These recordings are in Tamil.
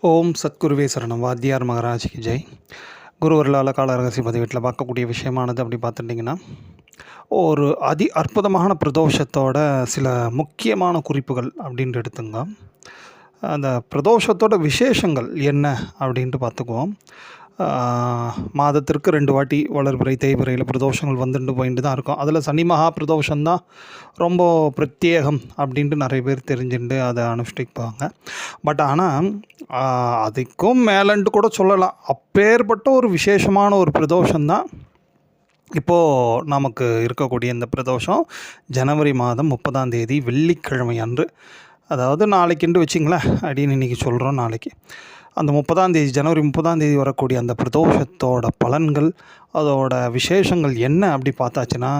ஓம் சத்குருவே சரணம். வாத்தியார் மகராஜ்க்கு ஜெய். குருவர்களால் கால ரகசிய பதிவேட்டில் பார்க்கக்கூடிய விஷயமானது அப்படி பார்த்துட்டிங்கன்னா ஒரு அதி அற்புதமான பிரதோஷத்தோட சில முக்கியமான குறிப்புகள் அப்படின்ட்டு எடுத்துங்க. அந்த பிரதோஷத்தோட விசேஷங்கள் என்ன அப்படின்ட்டு பார்த்துக்குவோம். மாதத்திற்கு ரெண்டு வாட்டி வளர்பிறை தேய்பிறையில் பிரதோஷங்கள் வந்துட்டு போயிட்டு தான் இருக்கும். அதில் சனி மகா பிரதோஷம்தான் ரொம்ப பிரத்யேகம் அப்படின்ட்டு நிறைய பேர் தெரிஞ்சுட்டு அதை அனுஷ்டிப்பாங்க. பட் ஆனால் அதுக்கும் மேலன்ட்டு கூட சொல்லலாம். அப்பேற்பட்ட ஒரு விசேஷமான ஒரு பிரதோஷம்தான் இப்போது நமக்கு இருக்கக்கூடிய இந்த பிரதோஷம். ஜனவரி மாதம் முப்பதாம் தேதி வெள்ளிக்கிழமை அன்று அதாவது நாளைக்குண்டு வச்சிங்களேன் அப்படின்னு இன்றைக்கி சொல்கிறோம் நாளைக்கு. அந்த முப்பதாம் தேதி ஜனவரி முப்பதாம் தேதி வரக்கூடிய அந்த பிரதோஷத்தோட பலன்கள் அதோட விசேஷங்கள் என்ன அப்படி பார்த்தாச்சுன்னா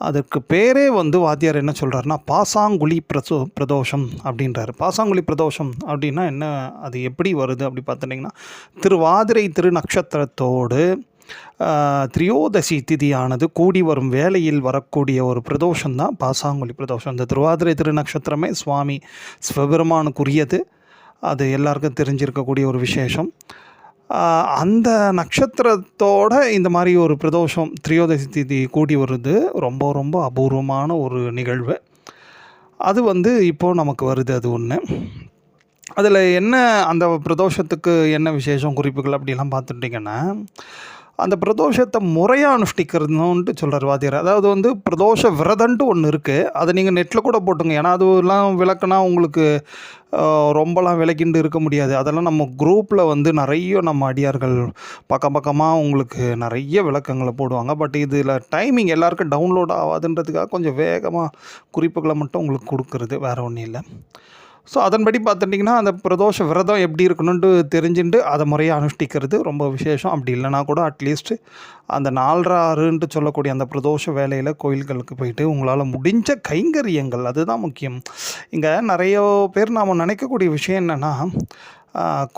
அதுக்கு பேரே வந்து வாத்தியார் என்ன சொல்கிறாருன்னா பாசாங்குழி பிரசோ பிரதோஷம் அப்படின்றாரு. பாசாங்குழி பிரதோஷம் அப்படின்னா என்ன? அது எப்படி வருது அப்படி பார்த்துட்டிங்கன்னா திருவாதிரை திருநக்ஷத்திரத்தோடு ஆஹ், திரியோதசி திதியானது கூடி வரும் வேலையில் வரக்கூடிய ஒரு பிரதோஷம் தான் பாசாங்குழி பிரதோஷம். இந்த திருவாதிரை திருநக்ஷத்திரமே சுவாமி சிவபெருமானுக்குரியது. அது எல்லாருக்கும் தெரிஞ்சிருக்கக்கூடிய ஒரு விசேஷம். அந்த நட்சத்திரத்தோட இந்த மாதிரி ஒரு பிரதோஷம் திரியோதசி திதி கூடி வருது. ரொம்ப ரொம்ப அபூர்வமான ஒரு நிகழ்வு. அது வந்து இப்போது நமக்கு வருது அது ஒன்று அதில் என்ன அந்த பிரதோஷத்துக்கு என்ன விசேஷம் குறிப்புகள் அப்படிலாம் பார்த்துட்டிங்கன்னா அந்த பிரதோஷத்தை முறையாக அனுஷ்டிக்கிறதுன்ட்டு சொல்கிறார் வாத்தியார். அதாவது வந்து பிரதோஷ விரதன்ட்டு ஒன்று இருக்குது அதை நீங்கள் நெட்டில் கூட போட்டுங்க. ஏன்னா அதுலாம் விளக்குனா உங்களுக்கு ரொம்பலாம் விளக்கிண்டு இருக்க முடியாது. அதெல்லாம் நம்ம குரூப்பில் வந்து நிறைய நம்ம அடியார்கள் பக்கம் பக்கமாக உங்களுக்கு நிறைய விளக்கங்களை போடுவாங்க. பட் இதில் டைமிங் எல்லாருக்கும் டவுன்லோட் ஆகாதுன்றதுக்காக கொஞ்சம் வேகமாக குறிப்புகளை மட்டும் உங்களுக்கு கொடுக்குறது வேறு ஒன்றும் இல்லை. ஸோ அதன்படி பார்த்துட்டிங்கன்னா அந்த பிரதோஷ விரதம் எப்படி இருக்கணுன்ட்டு தெரிஞ்சுட்டு அதை முறையாக அனுஷ்டிக்கிறது ரொம்ப விசேஷம். அப்படி இல்லைனா கூட அட்லீஸ்ட்டு அந்த நாலரை ஆறுன்ட்டு சொல்லக்கூடிய அந்த பிரதோஷ வேலையில் கோயில்களுக்கு போயிட்டு உங்களால் முடிஞ்ச கைங்கரியங்கள் அதுதான் முக்கியம். இங்கே நிறைய பேர் நாம் நினைக்கக்கூடிய விஷயம் என்னென்னா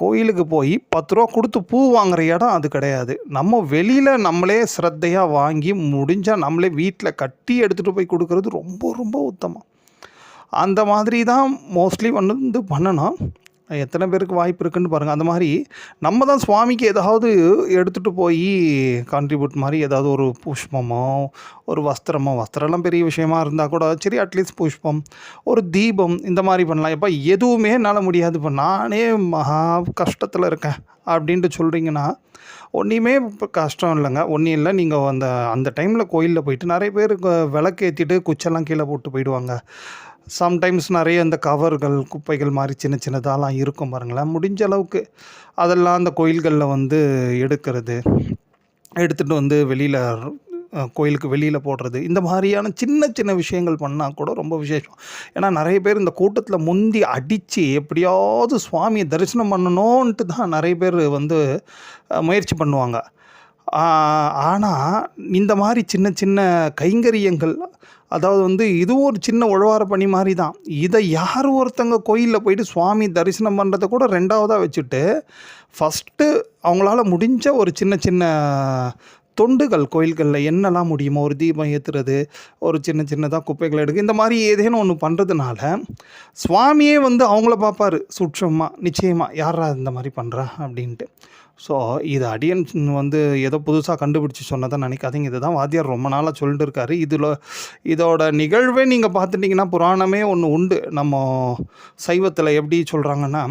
கோயிலுக்கு போய் பத்து ரூபா கொடுத்து பூ வாங்குற இடம் அது கிடையாது. நம்ம வெளியில் நம்மளே ஸ்ரத்தையாக வாங்கி முடிஞ்சால் நம்மளே வீட்டில் கட்டி எடுத்துகிட்டு போய் கொடுக்கறது ரொம்ப ரொம்ப உத்தமம். அந்த மாதிரி தான் மோஸ்ட்லி வந்து பண்ணணும். எத்தனை பேருக்கு வாய்ப்பு இருக்குன்னு பாருங்கள் அந்த மாதிரி நம்ம தான் சுவாமிக்கு ஏதாவது எடுத்துகிட்டு போய் கான்ட்ரிபியூட் மாதிரி ஏதாவது ஒரு புஷ்பமோ ஒரு வஸ்திரமோ வஸ்திரம்லாம் பெரிய விஷயமா இருந்தால் கூட சரி அட்லீஸ்ட் புஷ்பம் ஒரு தீபம் இந்த மாதிரி பண்ணலாம். எப்போ எதுவுமே என்னால் முடியாது. இப்போ நானே மகா கஷ்டத்தில் இருக்கேன் அப்படின்ட்டு சொல்கிறீங்கன்னா ஒன்றையுமே இப்போ கஷ்டம் இல்லைங்க. ஒன்றும் இல்லை. நீங்கள் அந்த அந்த டைமில் கோயிலில் போயிட்டு நிறைய பேர் விளக்கு ஏற்றிட்டு குச்செல்லாம் கீழே போட்டு போயிடுவாங்க. சம்டைம்ஸ் நிறைய இந்த கவர்கள் குப்பைகள் மாதிரி சின்ன சின்னதாலாம் இருக்கும் பாருங்களேன். முடிஞ்ச அளவுக்கு அதெல்லாம் அந்த கோயில்களில் வந்து எடுக்கிறது. எடுத்துகிட்டு வந்து வெளியில் கோயிலுக்கு வெளியில் போடுறது. இந்த மாதிரியான சின்ன சின்ன விஷயங்கள் பண்ணால் கூட ரொம்ப விசேஷம். ஏன்னா நிறைய பேர் இந்த கூட்டத்தில் முந்தி அடித்து எப்படியாவது சுவாமியை தரிசனம் பண்ணணுன்ட்டு தான் நிறைய பேர் வந்து முயற்சி பண்ணுவாங்க. ஆனால் இந்த மாதிரி சின்ன சின்ன கைங்கரியங்கள் அதாவது வந்து இதுவும் ஒரு சின்ன உழவார பணி மாதிரி தான் இதை யார் ஒருத்தங்க கோயிலில் போயிட்டு சுவாமி தரிசனம் பண்ணுறதை கூட ரெண்டாவதாக வச்சுட்டு ஃபஸ்ட்டு அவங்களால முடிஞ்ச ஒரு சின்ன சின்ன தொண்டுகள் கோயில்களில் என்னெல்லாம் முடியுமோ ஒரு தீபம் ஏற்றுறது ஒரு சின்ன சின்னதாக குப்பைகள் எடுக்க இந்த மாதிரி ஏதேனும் ஒன்று பண்ணுறதுனால சுவாமியே வந்து அவங்கள பார்ப்பாரு சுற்றமாக நிச்சயமாக யாரா இந்த மாதிரி பண்ணுறா அப்படின்ட்டு. ஸோ இது அடியன் வந்து ஏதோ புதுசாக கண்டுபிடிச்சி சொன்னதை நினைக்காதீங்க. இதுதான் வாத்தியார் ரொம்ப நாளாக சொல்லிட்டு இருக்காரு. இதில் இதோட நிகழ்வே நீங்கள் பார்த்துட்டிங்கன்னா புராணமே ஒன்று உண்டு. நம்ம சைவத்தில் எப்படி சொல்கிறாங்கன்னா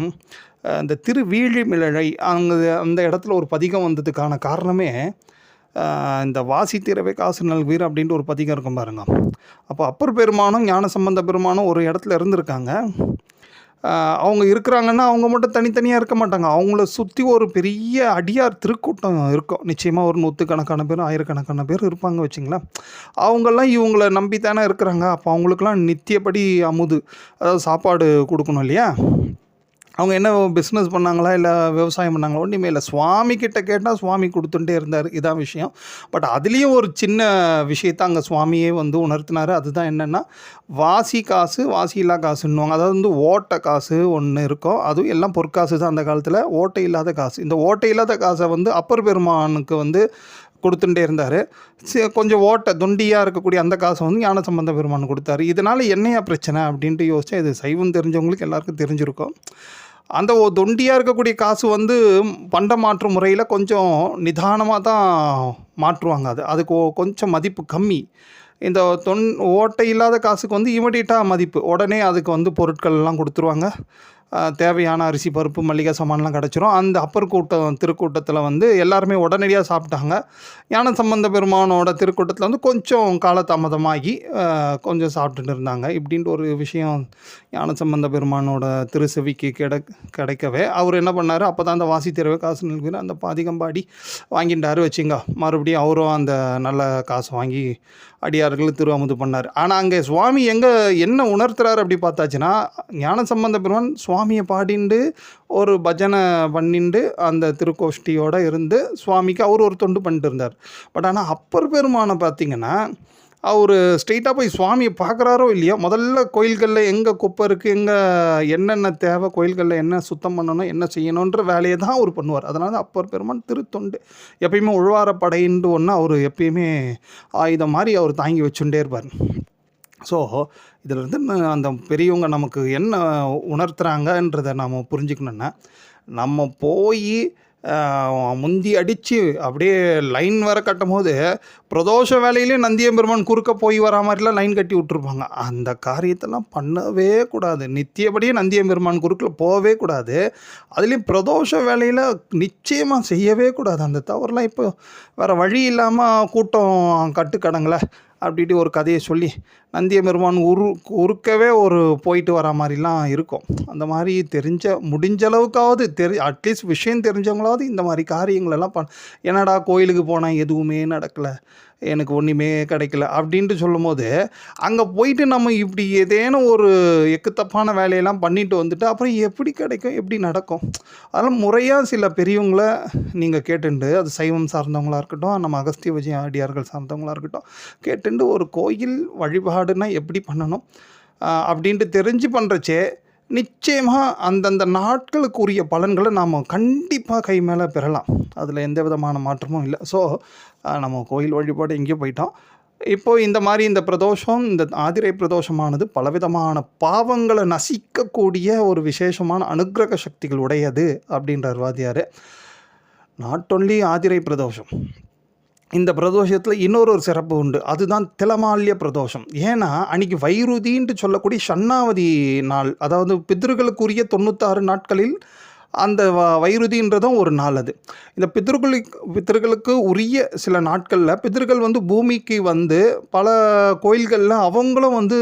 அஹ், இந்த திருவீழிமிழலை அங்கே அந்த இடத்துல ஒரு பதிகம் வந்ததுக்கான காரணமே இந்த வாசி தீரவே காசு நல்வீர் அப்படின்ட்டு ஒரு பதிகம் இருக்கும் பாருங்க. அப்போ அப்பர் பெருமானும் ஞான சம்பந்த பெருமானும் ஒரு இடத்துல இருந்திருக்காங்க. அவங்க இருக்கிறாங்கன்னா அவங்க மட்டும் தனித்தனியாக இருக்க மாட்டாங்க. அவங்கள சுற்றி ஒரு பெரிய அடியார் திருக்கூட்டம் இருக்கும். நிச்சயமாக ஒரு நூற்றுக்கணக்கான பேர் ஆயிரக்கணக்கான பேர் இருப்பாங்க வச்சுங்களேன். அவங்கெல்லாம் இவங்கள நம்பி தானே இருக்கிறாங்க. அப்போ அவங்களுக்கெல்லாம் நித்தியப்படி அமுது அதாவது சாப்பாடு கொடுக்கணும் இல்லையா? அவங்க என்ன பிஸ்னஸ் பண்ணாங்களா இல்லை விவசாயம் பண்ணாங்களா ஒன்றுமே இல்லை. சுவாமி கிட்ட கேட்டால் சுவாமி கொடுத்துட்டே இருந்தார். இதான் விஷயம். பட் அதுலேயும் ஒரு சின்ன விஷயத்தை அங்கே சுவாமியே வந்து உணர்த்தினார். அதுதான் என்னென்னா வாசி காசு வாசி இல்லா காசுன்னுவாங்க. அதாவது வந்து ஓட்டை காசு ஒன்று இருக்கும். அதுவும் எல்லாம் பொற்காசு தான் அந்த காலத்தில். ஓட்டை இல்லாத காசு. இந்த ஓட்டை இல்லாத காசை வந்து அப்பர் பெருமானுக்கு வந்து கொடுத்துட்டே இருந்தார். கொஞ்சம் ஓட்டை தொண்டியாக இருக்கக்கூடிய அந்த காசை வந்து ஞான சம்பந்த பெருமான் கொடுத்தாரு. இதனால் என்னையா பிரச்சனை அப்படின்ட்டு யோசிச்சா இது சைவம் தெரிஞ்சவங்களுக்கு எல்லாருக்கும் தெரிஞ்சிருக்கும். அந்த ஓ தொண்டியாக இருக்கக்கூடிய காசு வந்து பண்ட மாற்று முறையில் கொஞ்சம் நிதானமாக தான் மாற்றுவாங்க அது. அதுக்கு ஒ- கொஞ்சம் மதிப்பு கம்மி. இந்த தொன் ஓட்டை இல்லாத காசுக்கு வந்து இமிடியட்டாக மதிப்பு. உடனே அதுக்கு வந்து பொருட்கள் எல்லாம் கொடுத்துருவாங்க. தேவையான அரிசி பருப்பு மளிகை சாமான்லாம் கிடச்சிரும். அந்த அப்பர் கூட்டம் திருக்கூட்டத்தில் வந்து எல்லாருமே உடனடியாக சாப்பிட்டாங்க. ஞான சம்பந்த பெருமானோட திருக்கூட்டத்தில் வந்து கொஞ்சம் காலதாமதமாகி கொஞ்சம் சாப்பிட்டுட்டு இருந்தாங்க. இப்படின்ட்டு ஒரு விஷயம் ஞான சம்பந்த பெருமானோட திருசெவிக்கு கிடை கிடைக்கவே. அவர் என்ன பண்ணார்? அப்போ தான் அந்த வாசி தெருவை காசு நிற்கிற அந்த பாதிகம்பாடி வாங்கிட்டாரு. வச்சுங்க மறுபடியும் அவரும் அந்த நல்ல காசு வாங்கி அடியார்கள் திருவாமுது பண்ணார். ஆனால் அங்கே சுவாமி எங்கே என்ன உணர்த்துறாரு அப்படி பார்த்தாச்சுன்னா ஞான சம்பந்த பெருமான் சுவாமியை பாடிண்டு ஒரு பஜனை பண்ணிண்டு அந்த திருக்கோஷ்டியோடு இருந்து சுவாமிக்கு அவர் ஒரு தொண்டு பண்ணிட்டு இருந்தார். பட் ஆனால் அப்பர் பெருமானை பார்த்திங்கன்னா அவர் ஸ்ட்ரெயிட்டாக போய் சுவாமியை பார்க்குறாரோ இல்லையோ முதல்ல கோயில்களில் எங்கே குப்பை இருக்குது எங்கே என்னென்ன தேவை கோயில்களில் என்ன சுத்தம் பண்ணணும் என்ன செய்யணுன்ற வேலையை தான் அவர் பண்ணுவார். அதனால் அப்பர் பெருமான் திருத்தொண்டு எப்பயுமே உழ்வார படைன்னு ஒன்று அவர் எப்பயுமே ஆயுதம் மாதிரி அவர் தாங்கி வச்சுட்டே இருப்பார். ஸோ இதிலிருந்து அந்த பெரியவங்க நமக்கு என்ன உணர்த்துறாங்கன்றதை நாம் புரிஞ்சுக்கணுன்னா நம்ம போய் முந்தி அடித்து அப்படியே லைன் வர கட்டும் போது பிரதோஷ வேலையிலே நந்தியம்பெருமான் குறுக்க போய் வரா மாதிரிலாம் லைன் கட்டி விட்ருப்பாங்க அந்த காரியத்தெல்லாம் பண்ணவே கூடாது. நித்தியபடியே நந்தியம்பெருமான் குறுக்கில் போகவே கூடாது. அதுலேயும் பிரதோஷ வேலையில் நிச்சயமாக செய்யவே கூடாது. அந்த தவறுலாம் இப்போ வேறு வழி இல்லாமல் கூட்டம் கட்டுக்கடங்களை அப்படின்ட்டு ஒரு கதையை சொல்லி நந்திய பெருமான் உரு உருக்கவே ஒரு போயிட்டு வர மாதிரிலாம் இருக்கும். அந்த மாதிரி தெரிஞ்ச முடிஞ்ச அளவுக்காவது தெரி அட்லீஸ்ட் விஷயம் தெரிஞ்சவங்களாவது இந்த மாதிரி காரியங்களெல்லாம் பண் என்னடா கோயிலுக்கு போனால் எதுவுமே நடக்கலை. எனக்கு ஒன்றுமே கிடைக்கல அப்படின்ட்டு சொல்லும்போது அங்கே போயிட்டு நம்ம இப்படி ஏதேனும் ஒரு எக்குத்தப்பான வேலையெல்லாம் பண்ணிட்டு வந்துட்டு அப்புறம் எப்படி கிடைக்கும் எப்படி நடக்கும்? அதெல்லாம் முறையாக சில பெரியவங்கள நீங்கள் கேட்டுண்டு அது சைவம் சார்ந்தவங்களாக இருக்கட்டும் நம்ம அகஸ்திய விஜய ஆடியார்கள் சார்ந்தவங்களாக இருக்கட்டும் கேட்டுண்டு ஒரு கோயில் வழிபாடுனா எப்படி பண்ணணும் அப்படின்ட்டு தெரிஞ்சு பண்ணுறச்சே நிச்சயமாக அந்தந்த நாட்களுக்குரிய பலன்களை நாம் கண்டிப்பாக கை மேலே பெறலாம். அதில் எந்த விதமான மாற்றமும் இல்லை. ஸோ நம்ம கோயில் வழிபாடு எங்கேயோ போயிட்டோம். இப்போது இந்த மாதிரி இந்த பிரதோஷம் இந்த ஆதிரை பிரதோஷமானது பலவிதமான பாவங்களை நசிக்கக்கூடிய ஒரு விசேஷமான அனுக்கிரக சக்திகள் உடையது அப்படின்றார் வாதியார் நாட் ஒன்லி ஆதிரை பிரதோஷம் இந்த பிரதோஷத்தில் இன்னொரு ஒரு சிறப்பு உண்டு. அதுதான் திலமால்ய பிரதோஷம். ஏன்னா அன்னைக்கு வைருதின்ட்டு சொல்லக்கூடிய ஷண்ணாவதி நாள் அதாவது பித்ருகளுக்குரிய தொண்ணூத்தாறு நாட்களில் அந்த வ வைருதின்றதும் ஒரு நாள் அது. இந்த பித்ருக்களுக்கு பித்திருக்களுக்கு உரிய சில நாட்களில் பித்திருக்கள் வந்து பூமிக்கு வந்து பல கோயில்களில் அவங்களும் வந்து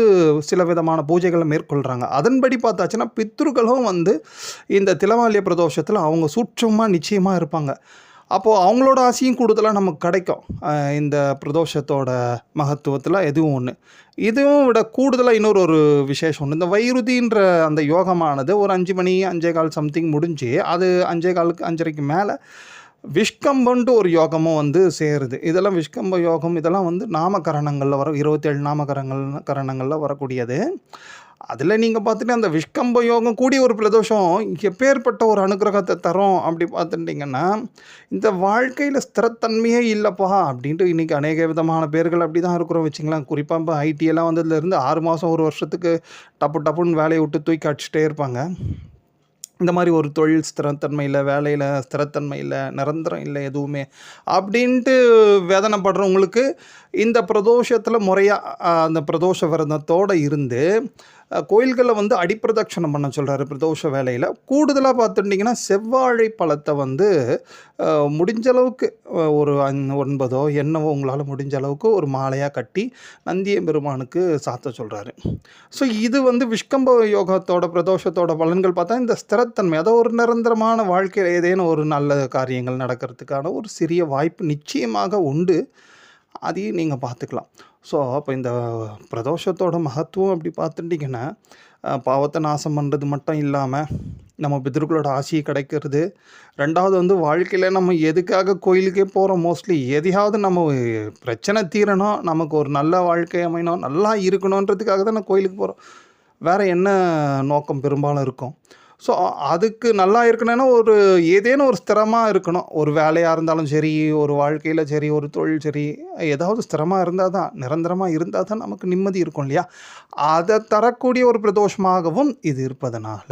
சில விதமான பூஜைகளை மேற்கொள்கிறாங்க அதன்படி பார்த்தாச்சுன்னா பித்ருக்களும் வந்து இந்த திலவாலிய பிரதோஷத்தில் அவங்க சூட்சமாக நிச்சயமாக இருப்பாங்க. அப்போது அவங்களோட ஆசையும் கூடுதலாக நமக்கு கிடைக்கும். இந்த பிரதோஷத்தோட மகத்துவத்தில் எதுவும் ஒன்று இதுவும் விட கூடுதலாக இன்னொரு ஒரு விசேஷம் ஒன்று இந்த வைருதின்ற அந்த யோகமானது ஒரு அஞ்சு மணி அஞ்சே கால் சம்திங் முடிஞ்சு அது அஞ்சே காலுக்கு அஞ்சரைக்கு மேலே விஷ்கம்பன்ட்டு ஒரு யோகமும் வந்து சேருது. இதெல்லாம் விஷ்கம்ப யோகம் இதெல்லாம் வந்து நாமகரணங்களில் வர இருபத்தேழு நாமகரங்கள் கரணங்களில் வரக்கூடியது. அதில் நீங்கள் பார்த்துட்டு அந்த விஷ்கம்ப யோகம் கூடிய ஒரு பிரதோஷம் எப்பேற்பட்ட ஒரு அனுகிரகத்தை தரும் அப்படி பார்த்துட்டிங்கன்னா இந்த வாழ்க்கையில் ஸ்திரத்தன்மையே இல்லைப்பா அப்படின்ட்டு இன்றைக்கி அநேக விதமான பேர்கள் அப்படி தான் இருக்கிறோம் வச்சுங்களேன். குறிப்பாக இப்போ ஐடியெல்லாம் வந்ததுலேருந்து ஆறு மாதம் ஒரு வருஷத்துக்கு டப்பு டப்புன்னு வேலையை விட்டு தூக்கி அடிச்சுட்டே இருப்பாங்க. இந்த மாதிரி ஒரு தொழில் ஸ்திரத்தன்மை இல்லை வேலையில் ஸ்திரத்தன்மை இல்லை நிரந்தரம் இல்லை எதுவுமே அப்படின்ட்டு வேதனைப்படுறவங்களுக்கு இந்த பிரதோஷத்தில் முறையாக அந்த பிரதோஷ விரதத்தோடு இருந்து கோயில்களில் வந்து அடிப்பிரதட்சணம் பண்ண சொல்கிறாரு பிரதோஷ வேலையில் கூடுதலாக பார்த்துட்டிங்கன்னா செவ்வாழை பழத்தை வந்து முடிஞ்சளவுக்கு முடிஞ்ச அளவுக்கு ஒரு ஒன்பதோ என்னவோ உங்களால் முடிஞ்ச அளவுக்கு ஒரு மாலையாக கட்டி நந்திய பெருமானுக்கு சாத்த சொல்கிறாரு ஸோ இது வந்து விஷ்கம்ப யோகத்தோட பிரதோஷத்தோட பலன்கள் பார்த்தா இந்த ஸ்திரத்தன்மை அதாவது ஒரு நிரந்தரமான வாழ்க்கையில் ஏதேனும் ஒரு நல்ல காரியங்கள் நடக்கிறதுக்கான ஒரு சிறிய வாய்ப்பு நிச்சயமாக உண்டு. அதையும் நீங்கள் பார்த்துக்கலாம். ஸோ அப்போ இந்த பிரதோஷத்தோட மகத்துவம் அப்படி பார்த்துட்டிங்கன்னா பாவத்தை நாசம் பண்ணுறது மட்டும் இல்லாமல் நம்ம பிதர்களோட ஆசையை கிடைக்கிறது. ரெண்டாவது வந்து வாழ்க்கையில் நம்ம எதுக்காக கோயிலுக்கே போகிறோம் மோஸ்ட்லி எதையாவது நம்ம பிரச்சனை தீரணும் நமக்கு ஒரு நல்ல வாழ்க்கை அமையணும் நல்லா இருக்கணுன்றதுக்காக தான் நான் கோயிலுக்கு போகிறோம் வேறு என்ன நோக்கம் பெரும்பாலும் இருக்கும்? ஸோ அதுக்கு நல்லா இருக்கணும்னா ஒரு ஏதேனும் ஒரு ஸ்திரமாக இருக்கணும். ஒரு வேலையாக இருந்தாலும் சரி ஒரு வாழ்க்கையில் சரி ஒரு தொழில் சரி ஏதாவது ஸ்திரமாக இருந்தால் தான் நிரந்தரமாக இருந்தால் தான் நமக்கு நிம்மதி இருக்கும் இல்லையா? அதை தரக்கூடிய ஒரு பிரதோஷமாகவும் இது இருப்பதனால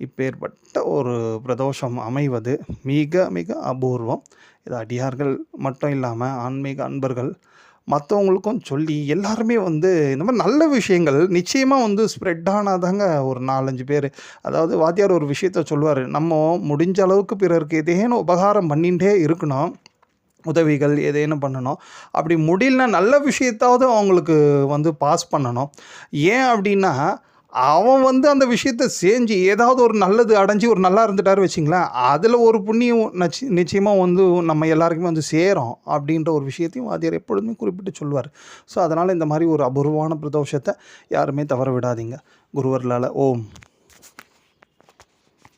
இப்பேற்பட்ட ஒரு பிரதோஷம் அமைவது மிக மிக அபூர்வம். இது அடியார்கள் மட்டும் இல்லாமல் ஆன்மீக அன்பர்கள் மற்றவங்களுக்கும் சொல்லி எல்லாருமே வந்து இந்த மாதிரி நல்ல விஷயங்கள் நிச்சயமாக வந்து ஸ்ப்ரெட் ஆனாதாங்க ஒரு நாலஞ்சு பேர். அதாவது வாத்தியார் ஒரு விஷயத்த சொல்லுவார் நம்ம முடிஞ்ச அளவுக்கு பிறருக்கு ஏதேனும் உபகாரம் பண்ணிகிட்டே இருக்கணும் உதவிகள் ஏதேனும் பண்ணணும். அப்படி முடியலனா நல்ல விஷயத்தாவது அவங்களுக்கு வந்து பாஸ் பண்ணணும். ஏன் அப்படின்னா அவன் வந்து அந்த விஷயத்த செஞ்சு ஏதாவது ஒரு நல்லது அடைஞ்சு ஒரு நல்லா இருந்துட்டாரு வச்சிங்களேன் அதில் ஒரு புண்ணியம் நச்சி நிச்சயமாக வந்து நம்ம எல்லாருக்குமே வந்து சேரும் அப்படின்ற ஒரு விஷயத்தையும் வாத்தியார் எப்பொழுதுமே குறிப்பிட்டு சொல்லுவார். ஸோ அதனால் இந்த மாதிரி ஒரு அபூர்வமான பிரதோஷத்தை யாருமே தவற விடாதீங்க. குருவர்களால் ஓம்.